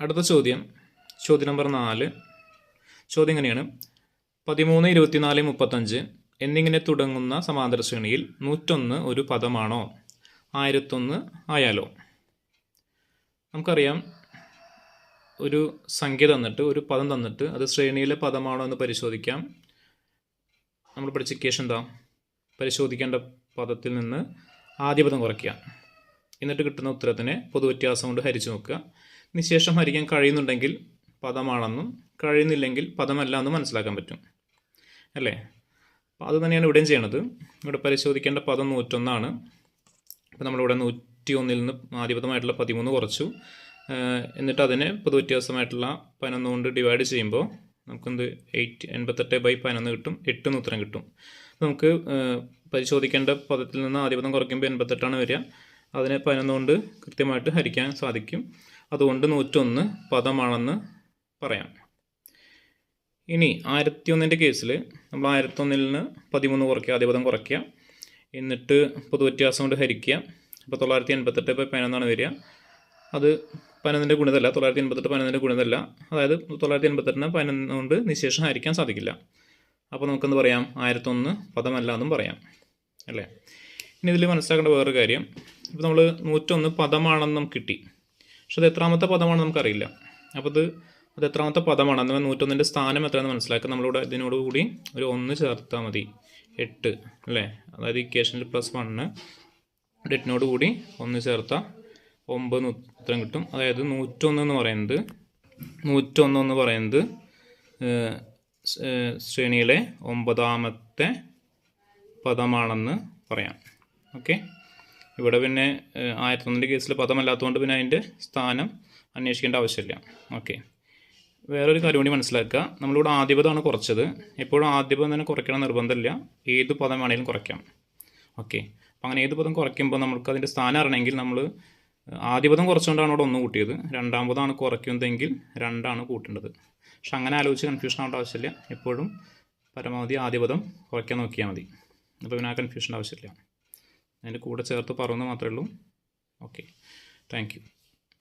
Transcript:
അടുത്ത ചോദ്യം ചോദ്യം നമ്പർ നാല്. ചോദ്യം ഇങ്ങനെയാണ് പതിമൂന്ന് ഇരുപത്തിനാല് മുപ്പത്തഞ്ച് എന്നിങ്ങനെ തുടങ്ങുന്ന സമാന്തര ശ്രേണിയിൽ നൂറ്റൊന്ന് ഒരു പദമാണോ? ആയിരത്തൊന്ന് ആയാലോ? നമുക്കറിയാം ഒരു സംഖ്യ തന്നിട്ട് ഒരു പദം തന്നിട്ട് അത് ശ്രേണിയിലെ പദമാണോ എന്ന് പരിശോധിക്കാം. നമ്മൾ പഠിച്ച കേസ് എന്താ? പരിശോധിക്കേണ്ട പദത്തിൽ നിന്ന് ആദ്യ പദം കുറയ്ക്കുക. എന്നിട്ട് കിട്ടുന്ന ഉത്തരത്തിനെ പൊതുവ്യത്യാസം കൊണ്ട് ഹരിച്ചു നോക്കുക. നിശേഷം ഹരിക്കാൻ കഴിയുന്നുണ്ടെങ്കിൽ പദമാണെന്നും കഴിയുന്നില്ലെങ്കിൽ പദമല്ല എന്നും മനസ്സിലാക്കാൻ പറ്റും. അല്ലേ? അപ്പോൾ അത് തന്നെയാണ് ഇവിടെയും ചെയ്യണത്. ഇവിടെ പരിശോധിക്കേണ്ട പദം നൂറ്റൊന്നാണ്. അപ്പോൾ നമ്മളിവിടെ നൂറ്റി ഒന്നിൽ നിന്ന് ആദ്യപദമായിട്ടുള്ള പതിമൂന്ന് കുറച്ചു. എന്നിട്ട് അതിനെ പൊതുവ്യത്യാസമായിട്ടുള്ള പതിനൊന്ന് കൊണ്ട് ഡിവൈഡ് ചെയ്യുമ്പോൾ നമുക്കെന്ത്? എയ്റ്റ് എൺപത്തെട്ട് ബൈ പതിനൊന്ന് കിട്ടും. എട്ടെന്ന് ഉത്തരം കിട്ടും. നമുക്ക് പരിശോധിക്കേണ്ട പദത്തിൽ നിന്ന് ആദ്യപദം കുറയ്ക്കുമ്പോൾ എൺപത്തെട്ടാണ് വരിക. അതിനെ പതിനൊന്ന് കൊണ്ട് കൃത്യമായിട്ട് ഹരിക്കാൻ സാധിക്കും. അതുകൊണ്ട് നൂറ്റൊന്ന് പദമാണെന്ന് പറയാം. ഇനി ആയിരത്തി ഒന്നിന്റെ കേസിൽ നമ്മൾ ആയിരത്തി ഒന്നിൽ നിന്ന് പതിമൂന്ന് കുറയ്ക്കുക ആദ്യപദം കുറയ്ക്കുക. എന്നിട്ട് പൊതുവ്യത്യാസം കൊണ്ട് ഹരിക്കുക. അപ്പോൾ തൊള്ളായിരത്തി എൺപത്തെട്ട് ഇപ്പോൾ പതിനൊന്നാണ് വരിക. അത് പതിനൊന്നിന്റെ ഗുണിതല്ല തൊള്ളായിരത്തി എൺപത്തെട്ട് പതിനൊന്നിന്റെ ഗുണിതല്ല. അതായത് തൊള്ളായിരത്തി എൺപത്തെട്ടിന് പതിനൊന്ന് കൊണ്ട് നിശേഷം ഹരിക്കാൻ സാധിക്കില്ല. അപ്പോൾ നമുക്കെന്ത് പറയാം? ആയിരത്തൊന്ന് പദമല്ല എന്നും പറയാം. അല്ലേ? ഇനി ഇതിൽ മനസ്സിലാക്കേണ്ട വേറൊരു കാര്യം. ഇപ്പോൾ നമ്മൾ നൂറ്റൊന്ന് പദമാണെന്ന് നമുക്ക് കിട്ടി. പക്ഷെ അത് എത്രാമത്തെ പദമാണെന്ന് നമുക്കറിയില്ല. അപ്പോൾ ഇത് അത് എത്രാമത്തെ പദമാണ്? അന്ന് നൂറ്റൊന്നിന്റെ സ്ഥാനം എത്രയാണെന്ന് മനസ്സിലാക്കുക. നമ്മളിവിടെ ഇതിനോട് കൂടി ഒരു ഒന്ന് ചേർത്താൽ മതി. എട്ട് അല്ലേ? അതായത് ഇക്വേഷനിൽ പ്ലസ് വണ്ണ് എട്ടിനോട് കൂടി ഒന്ന് ചേർത്താൽ ഒമ്പത് ഉത്തരം കിട്ടും. അതായത് നൂറ്റൊന്ന് എന്ന് പറയുന്നത് നൂറ്റൊന്ന് എന്ന് പറയുന്നത് ശ്രേണിയിലെ ഒമ്പതാമത്തെ പദമാണെന്ന് പറയാം. ഓക്കെ? ഇവിടെ പിന്നെ ആയിരത്തി ഒന്നിന്റെ കേസിൽ പദമല്ലാത്തതുകൊണ്ട് പിന്നെ അതിന്റെ സ്ഥാനം അന്വേഷിക്കേണ്ട ആവശ്യമില്ല. ഓക്കെ. വേറൊരു കാര്യം കൂടി മനസ്സിലാക്കുക. നമ്മളിവിടെ ആദ്യപദമാണ് കുറച്ചത്. എപ്പോഴും ആദ്യപദം തന്നെ കുറയ്ക്കണം നിർബന്ധമില്ല. ഏത് പദം വേണമെങ്കിലും കുറയ്ക്കാം. ഓക്കെ. അപ്പം അങ്ങനെ ഏത് പദം കുറയ്ക്കുമ്പോൾ നമുക്ക് അതിന്റെ സ്ഥാനം അറിയണമെങ്കിൽ നമ്മൾ ആദ്യപദം കുറച്ചുകൊണ്ടാണ് അവിടെ ഒന്ന് കൂട്ടിയത്. രണ്ടാം പദമാണ് കുറയ്ക്കുന്നതെങ്കിൽ രണ്ടാണ് കൂട്ടേണ്ടത്. പക്ഷെ അങ്ങനെ ആലോചിച്ച് കൺഫ്യൂഷൻ ആവേണ്ട ആവശ്യമില്ല. എപ്പോഴും പരമാവധി ആദ്യപദം കുറയ്ക്കാൻ നോക്കിയാൽ മതി. അപ്പോൾ പിന്നെ ആ കൺഫ്യൂഷന്റെ ആവശ്യമില്ല. അതിന്റെ കൂടെ ചേർത്ത് പറഞ്ഞു മാത്രമേ ഉള്ളൂ. Okay thank